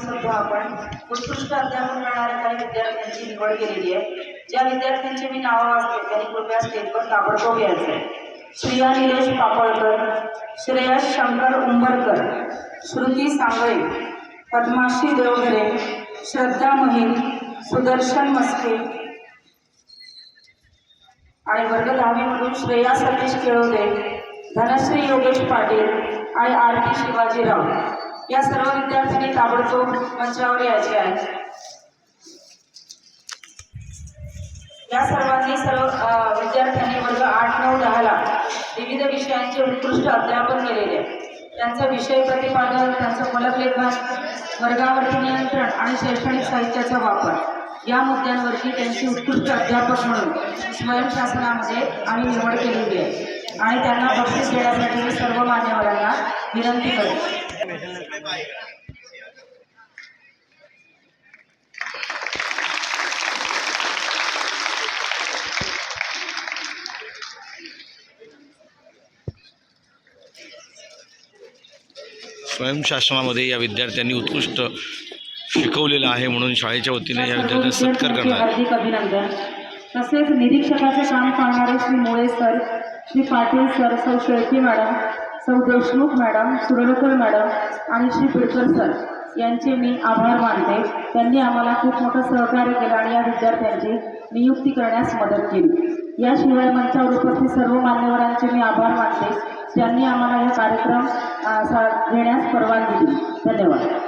सध्या आपण. उत्कृष्ट अध्यापन करणाऱ्या काही विद्यार्थ्यांची निवड केलेली आहे. ज्या विद्यार्थ्यांची मी नावं वाचते त्यांनी कृपया स्टेजवर ताबडतोब यायचं आहे. श्रिया निलेश पापळकर श्रेयस शंकर उंबरकर श्रुती सांगळे पद्माशी देवघरे श्रद्धा महिन सुदर्शन मस्के आणि वर्ग दहावीमधून श्रेया सतीश केळवदे धनश्री योगेश पाटील आणि आरती शिवाजीराव. या सर्व विद्यार्थ्यांनी ताबडतोब मंचावर यायचे आहे. या सर्वांनी सर्व विद्यार्थ्यांनी वर्ग आठ नऊ दहाला विविध विषयांचे उत्कृष्ट अध्यापन केलेले. त्यांचा विषय प्रतिपादन त्यांचं फलकलेखन वर्गावरती नियंत्रण आणि शैक्षणिक साहित्याचा वापर. या मुद्द्यांवरती त्यांची उत्कृष्ट अध्यापक म्हणून स्वयंशासनामध्ये आम्ही निवड केलेली आहे. आणि त्यांना बक्षीस देण्यासाठी सर्व मान्यवरांना विनंती करू स्वयंशासनामध्ये या विद्यार्थ्यांनी उत्कृष्ट शिकवलेलं आहे म्हणून शाळेच्या वतीने या विद्यार्थ्यांचा सत्कार करणार हार्दिक अभिनंदन. तसेच निरीक्षकाचं काम पाहणारे श्री मोळे सर श्री पाटील सर सौ शेळके मॅडम सौ देशमुख मॅडम सुरलकर मॅडम आणि श्री पिडकर सर यांचे मी आभार मानते. त्यांनी आम्हाला खूप मोठं सहकार्य केलं आणि या विद्यार्थ्यांची नियुक्ती करण्यास मदत केली. याशिवाय मंचावर उपस्थित सर्व मान्यवरांचे मी आभार मानते. त्यांनी आम्हाला हे कार्यक्रम सा- घेण्यास परवानगी दिली. धन्यवाद.